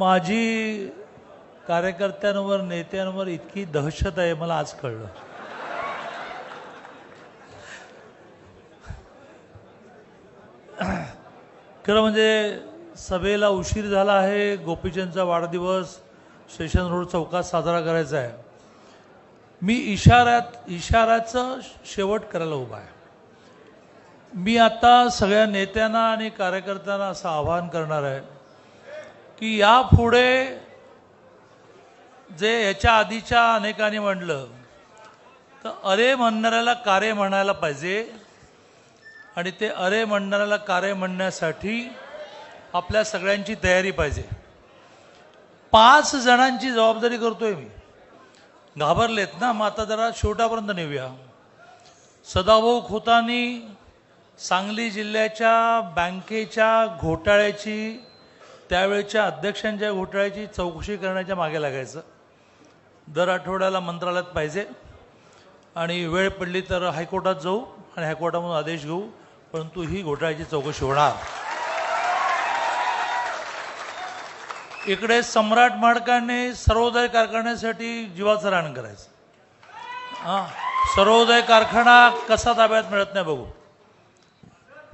माझी कार्यकर्त्यांवर नेत्यांवर इतकी दहशत आहे मला आज कळलं. खरं म्हणजे सभेला उशीर झाला आहे गोपीचंदचा वाढदिवस स्टेशन रोड चौकात साजरा करायचा आहे. मी इशाऱ्यात इशाऱ्याचं शेवट करायला उभा आहे. मी आता सगळ्या नेत्यांना आणि कार्यकर्त्यांना असं आवाहन करणार आहे की यापुढे जे याच्या आधीच्या अनेकांनी म्हटलं तर अरे म्हणणाऱ्याला कारे म्हणायला पाहिजे आणि ते अरे म्हणणाऱ्याला कारे म्हणण्यासाठी आपल्या सगळ्यांची तयारी पाहिजे. पाच जणांची जबाबदारी करतोय मी. घाबरलेत ना मग आता जरा शेवटापर्यंत नेऊया. सदाभाऊ खोतानी सांगली जिल्ह्याच्या बँकेच्या घोटाळ्याची त्यावेळच्या अध्यक्षांच्या घोटाळ्याची चौकशी करण्याच्या मागे लागायचं. दर आठवड्याला मंत्रालयात पाहिजे. आणि वेळ पडली तर हायकोर्टात जाऊ आणि हायकोर्टामधून आदेश घेऊ परंतु ही घोटाळ्याची चौकशी होणार. इकडे सम्राट माडकांनी सर्वोदय कारखान्यासाठी जीवाचं रान करायचं. हां सर्वोदय कारखाना कसा ताब्यात मिळत नाही बघू.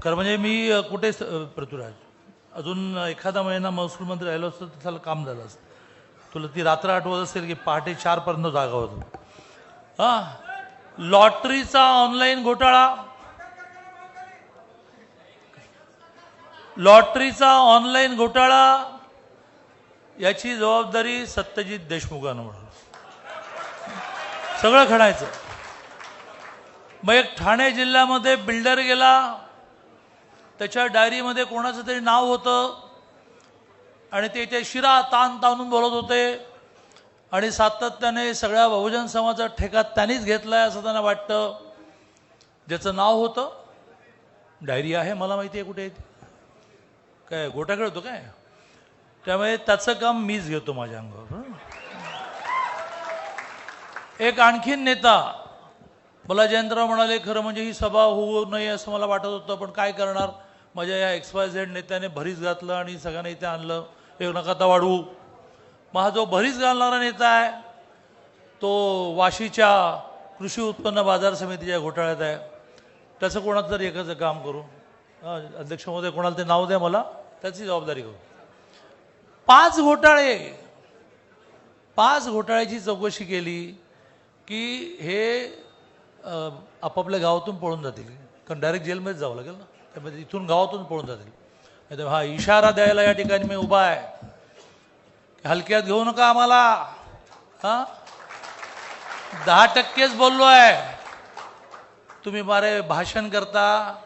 खरं म्हणजे मी कुठे स- पृथ्वीराज? अजून एखादा महिना महसूलमध्ये राहिलो असतो तर त्याला काम झालं असतं. तुला ती रात्र आठवत असेल की पहाटे चारपर्यंत जागा होतो. हां? लॉटरीचा ऑनलाईन घोटाळा. लॉटरीचा ऑनलाईन घोटाळा. याची जबाबदारी सत्यजित देशमुखांवर सगळं खणायचं. मग एक ठाणे जिल्ह्यामध्ये बिल्डर गेला. त्याच्या डायरीमध्ये कोणाचं तरी नाव होतं. आणि ते ते शिरा ताण ताणून बोलत होते. आणि सातत्याने सगळ्या बहुजन समाजाचा ठेका त्यांनीच घेतलाय असं त्यांना वाटतं. ज्याचं नाव होतं. डायरी आहे मला माहिती आहे कुठे आहे काय गोटा होतो काय? त्यामुळे त्याचं काम मीच घेतो माझ्या अंगावर एक आणखीन नेता मला जयंतराव म्हणाले खरं म्हणजे ही सभा होऊ नये असं मला वाटत होतं पण काय करणार? माझ्या या एक्सवाय झेड नेत्याने भरीस घातलं आणि सगळ्यांना इथे आणलं. एक नकाता वाढवू. मग हा जो भरीस घालणारा नेता आहे तो वाशीच्या कृषी उत्पन्न बाजार समितीच्या घोटाळ्यात आहे. त्याचं कोणाचं तरी एकाचं काम करू. अध्यक्षमध्ये अध्यक्ष महोदय कोणाला ते नाव द्या मला. त्याची जबाबदारी करू. पाच घोटाळे पाच घोटाळ्याची चौकशी केली की हे आपापल्या गावातून पळून जातील. कारण डायरेक्ट जेलमध्येच जावं लागेल ना. त्यामध्ये इथून गावातून पळून जातील. नाही हा इशारा द्यायला या ठिकाणी मी उभा आहे. हलक्यात घेऊ नका आम्हाला. हा? दहा टक्केच बोललो आहे. तुम्ही मारे भाषण करता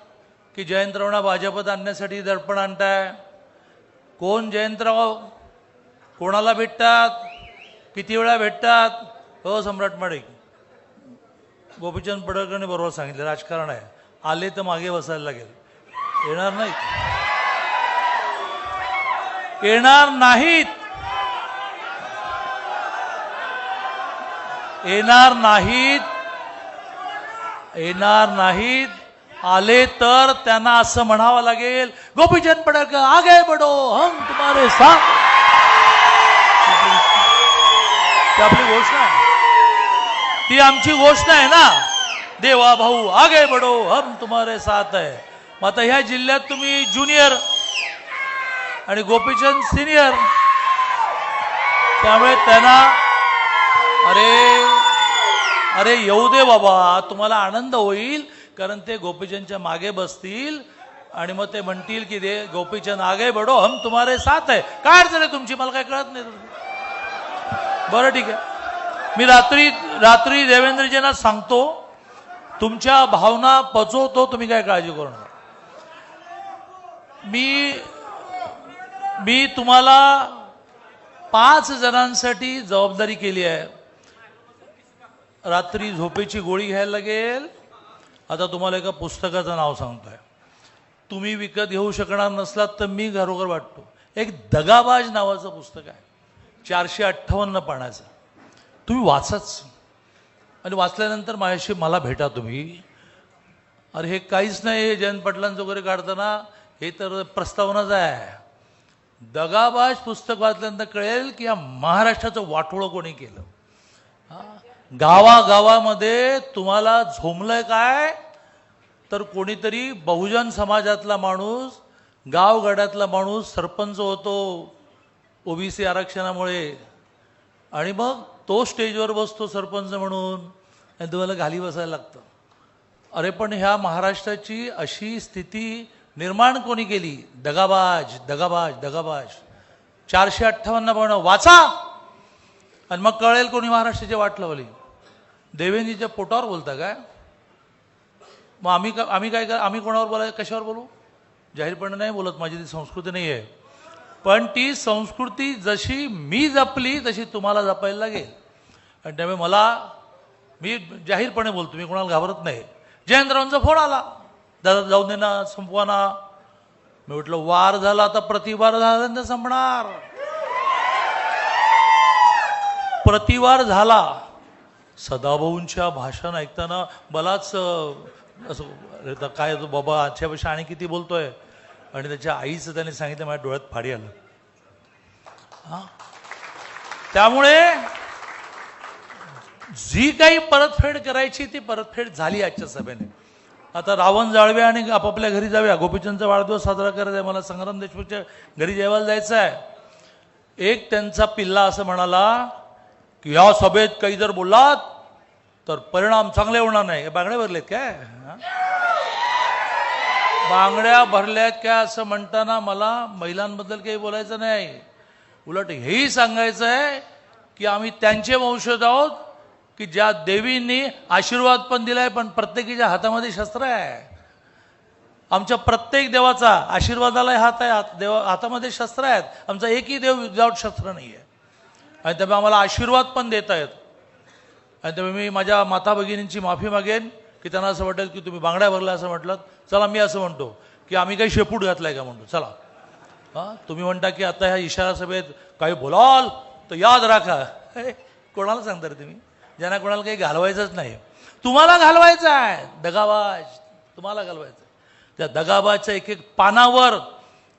की जयंतरावना भाजपत आणण्यासाठी दडपण आणताय? कोण जयंतराव? कोणाला भेटतात? किती वेळा भेटतात? हो सम्राट माडिक. गोपीचंद पडळकरने बरोबर सांगितलं राजकारण आहे. आले तर मागे बसायला लागेल. येणार नाहीत. येणार नाहीत. येणार नाहीत. येणार नाहीत. आले तर त्यांना असं म्हणावं लागेल गोपीचंद पडक आगे बडो हम तुम्हारे साथ. ती आपली घोषणा आहे. ती आमची घोषणा आहे ना. देवा भाऊ आगे बडो हम तुम्हारे साथ आहे. मग आता ह्या जिल्ह्यात तुम्ही ज्युनियर आणि गोपीचंद सिनियर. त्यामुळे त्यांना अरे अरे येऊ दे बाबा तुम्हाला आनंद होईल कारण ते गोपीचंदच्या मागे बसतील आणि मग ते म्हणतील की दे गोपीचंद आगे बडो हम तुम्हारे साथ आहे काय अडचण आहे तुमची? मला काय कळत नाही बरं ठीक आहे. मी रात्री रात्री देवेंद्रजींना सांगतो तुमच्या भावना पचवतो तुम्ही काय काळजी करू नका. मी मी तुम्हाला पाच जणांसाठी जबाबदारी केली आहे. रात्री झोपेची गोळी घ्यायला लागेल. आता तुम्हाला एका पुस्तकाचं नाव सांगतोय. तुम्ही विकत घेऊ शकणार नसलात तर मी घरोघर वाटतो. एक दगाबाज नावाचं पुस्तक आहे. चारशे अठ्ठावन्न पाण्याचं तुम्ही वाचाच. आणि वाचल्यानंतर माझ्याशी मला भेटा तुम्ही. अरे हे काहीच नाही जयंत पाटलांचं वगैरे काढताना हे तर प्रस्तावनाच आहे. दगाबाज पुस्तक वाचल्यानंतर कळेल की या महाराष्ट्राचं वाटोळं कोणी केलं? गावागावामध्ये तुम्हाला झोमलंय काय? तर कोणीतरी बहुजन समाजातला माणूस गावगाड्यातला माणूस सरपंच होतो ओबीसी आरक्षणामुळे. आणि मग तो स्टेजवर बसतो सरपंच म्हणून. आणि तुम्हाला घाली बसायला लागतं. अरे पण ह्या महाराष्ट्राची अशी स्थिती निर्माण कोणी केली? दगाबाज दगाबाज दगाबाज. चारशे अठ्ठावन्न पण वाचा. आणि मग कळेल कोणी महाराष्ट्राची वाट लावली. देवेंद्रीच्या पोटावर बोलता काय? मग आम्ही का आम्ही काय कर आम्ही कोणावर बोलाय कशावर बोलू? जाहीरपणे नाही बोलत माझी ती संस्कृती नाही आहे पण ती संस्कृती जशी मी जपली तशी तुम्हाला जपायला लागेल. आणि त्यामुळे मला मी जाहीरपणे बोलतो मी कोणाला घाबरत नाही. जयंतरावांचा फोन आला. दादा जाऊन दे ना संपवा ना. मी म्हटलं वार झाला आता प्रतिवार झाला संपणार. प्रतिवार झाला. सदाभाऊंच्या भाषण ऐकताना मलाच असं काय तो बाबा आजच्यापेक्षा आणि किती बोलतोय? आणि त्याच्या आईचं त्याने सांगितलं माझ्या डोळ्यात फाडी आलं. हा? त्यामुळे जी काही परतफेड करायची ती परतफेड झाली आजच्या सभेने. आता रावण जाळवे आणि आपापल्या घरी जाऊया. गोपीचंदचा वाढदिवस साजरा करायचा आहे. मला संग्राम देशमुखच्या घरी जेवायला जायचं आहे. एक त्यांचा पिल्ला असं म्हणाला की ह्या सभेत काही जर बोललात तर परिणाम चांगले होणार नाही. हे बांगड्या भरलेत काय? हा? बांगड्या भरल्यात काय असं म्हणताना मला महिलांबद्दल काही बोलायचं नाही. उलट हेही सांगायचं आहे की आम्ही त्यांचे वंशज आहोत की ज्या देवींनी आशीर्वाद पण दिलाय पण प्रत्येकीच्या हातामध्ये शस्त्र आहे. आमच्या प्रत्येक देवाचा आशीर्वादाला हात आहे हात देवा हातामध्ये शस्त्र आहेत. आमचा एकही देव विदाऊट शस्त्र नाही आहे आणि त्यामुळे आम्हाला आशीर्वाद पण देत आहेत आणि त्यामुळे मी माझ्या माता भगिनींची माफी मागेन की त्यांना असं वाटेल की तुम्ही बांगड्या भरल्या असं म्हटलं. चला मी असं म्हणतो की आम्ही काही शेपूट घातलाय का म्हणतो? चला. हां तुम्ही म्हणता की आता ह्या इशारा सभेत काही बोलाल तर याद राखा. हे, कोणाला सांगता रे तुम्ही? ज्यांना कोणाला काही घालवायचंच नाही. तुम्हाला घालवायचं आहे. दगाबाज. तुम्हाला घालवायचं आहे. त्या दगाबाजच्या एक एक पानावर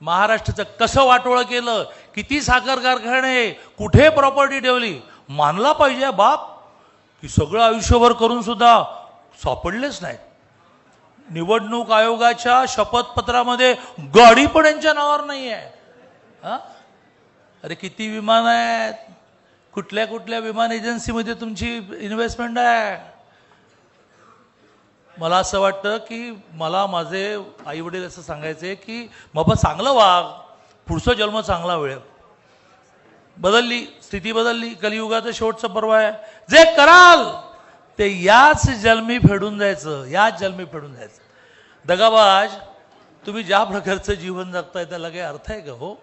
महाराष्ट्राचं कसं वाटोळं केलं किती साखर कारखाने कुठे प्रॉपर्टी ठेवली मानला पाहिजे बाप. की सगळं आयुष्यभर करून सुद्धा सापडलेच नाहीत. निवडणूक आयोगाच्या शपथपत्रामध्ये गाडी पण यांच्या नावावर नाही आहे हा? अरे किती विमान आहेत? कुठल्या कुठल्या विमान एजन्सीमध्ये तुमची इन्व्हेस्टमेंट आहे? मला असं वाटतं की मला माझे आई वडील असं सांगायचे की बाबा चांगलं वाग पुढचा जन्म चांगला वेळ बदलली स्थिती बदलली. कलियुगाचं शेवटचं पर्व आहे. जे कराल ते याच जन्मी फेडून जायचं याच जन्मी फेडून जायचं दगाबाज तुम्ही ज्या प्रकारचं जीवन जगताय त्याला काही अर्थ आहे का हो?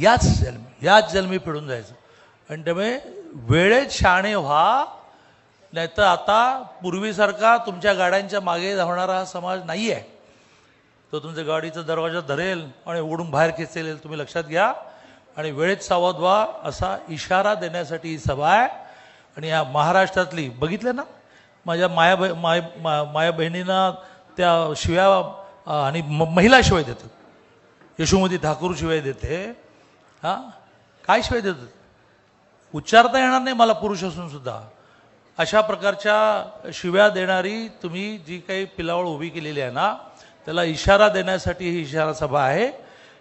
याच जन्मी. याच जन्मी फेडून जायचं. आणि त्यामुळे वेळेत शाणे व्हा नाहीतर आता पूर्वीसारखा तुमच्या गाड्यांच्या मागे धावणारा हा समाज नाही आहे तो तुमच्या गाडीचा दरवाजा धरेल आणि ओढून बाहेर खेचेल तुम्ही लक्षात घ्या. आणि वेळेत सावध व्हा असा इशारा देण्यासाठी ही सभा आहे. आणि या महाराष्ट्रातली बघितलं ना? माझ्या माया माय मा- माया बहिणींना त्या शिव्या आणि म- महिला शिवाय देतात. यशोमती ठाकूर शिवाय देते. हां? काय शिवाय देतात उच्चारता येणार नाही मला पुरुष असून सुद्धा. अशा प्रकारच्या शिव्या देणारी तुम्ही जी काही पिलावळ उभी केलेली आहे ना त्याला इशारा देण्यासाठी ही इशारा सभा आहे.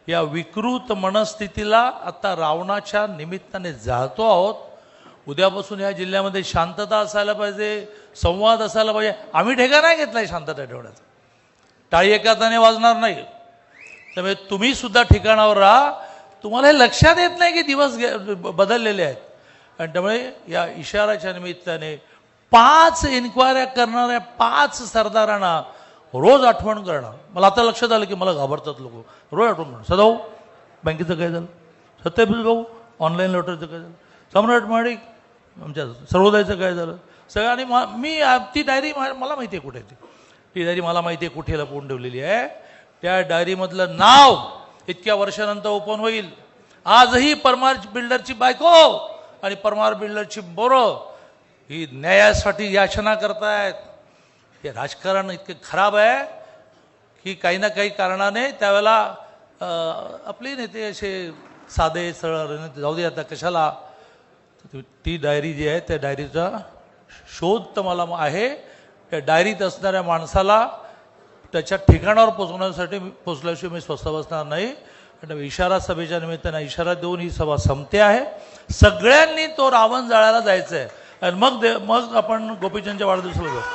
या विकृत मनस्थितीला आता रावणाच्या निमित्ताने जाळतो आहोत. उद्यापासून या जिल्ह्यामध्ये शांतता असायला पाहिजे संवाद असायला पाहिजे. आम्ही ठेका नाही घेतलाय शांतता ठेवण्याचा. टाळी एका हाताने वाजणार नाही. त्यामुळे तुम्ही सुद्धा ठिकाणावर राहा. तुम्हाला हे लक्षात येत नाही की दिवस बदललेले आहेत. आणि त्यामुळे या इशाराच्या निमित्ताने पाच इन्क्वायऱ्या करणाऱ्या पाच सरदारांना रोज आठवण करणं. मला आता लक्षात आलं की मला घाबरतात लोक. रोज आठवण करणं. सदाभाऊ बँकेचं काय झालं? सत्यभूष भाऊ ऑनलाईन लॉटरीचं काय झालं? सम्राट महाडिक आमच्या सर्वोदयचं काय झालं? सगळं आणि मी ती डायरी मा- मला माहिती आहे कुठे आहे ती? ती डायरी मला माहिती आहे कुठे लपवून ठेवलेली आहे. त्या डायरीमधलं नाव इतक्या वर्षानंतर ओपन होईल. आजही परमार बिल्डरची बायको आणि परमार बिल्डरची बोरं ही न्यायासाठी याचना करतायत. हे राजकारण इतके खराब आहे की काही ना काही कारणाने त्यावेळेला आपले नेते असे साधे सरळ जाऊ दे आता कशाला. ती- ती डायरी जी आहे त्या डायरीचा शोध तर मला आहे. त्या डायरीत असणाऱ्या माणसाला त्याच्या ठिकाणावर पोचवण्यासाठी पोचल्याशिवाय मी स्वस्थ बसणार नाही. आणि इशारा सभेच्या निमित्तानं इशारा देऊन ही सभा संपते आहे. सगळ्यांनी तो रावण जाळायला जायचं आहे आणि मग दे मग आपण गोपीचंदच्या वाढदिवसाला जाऊ.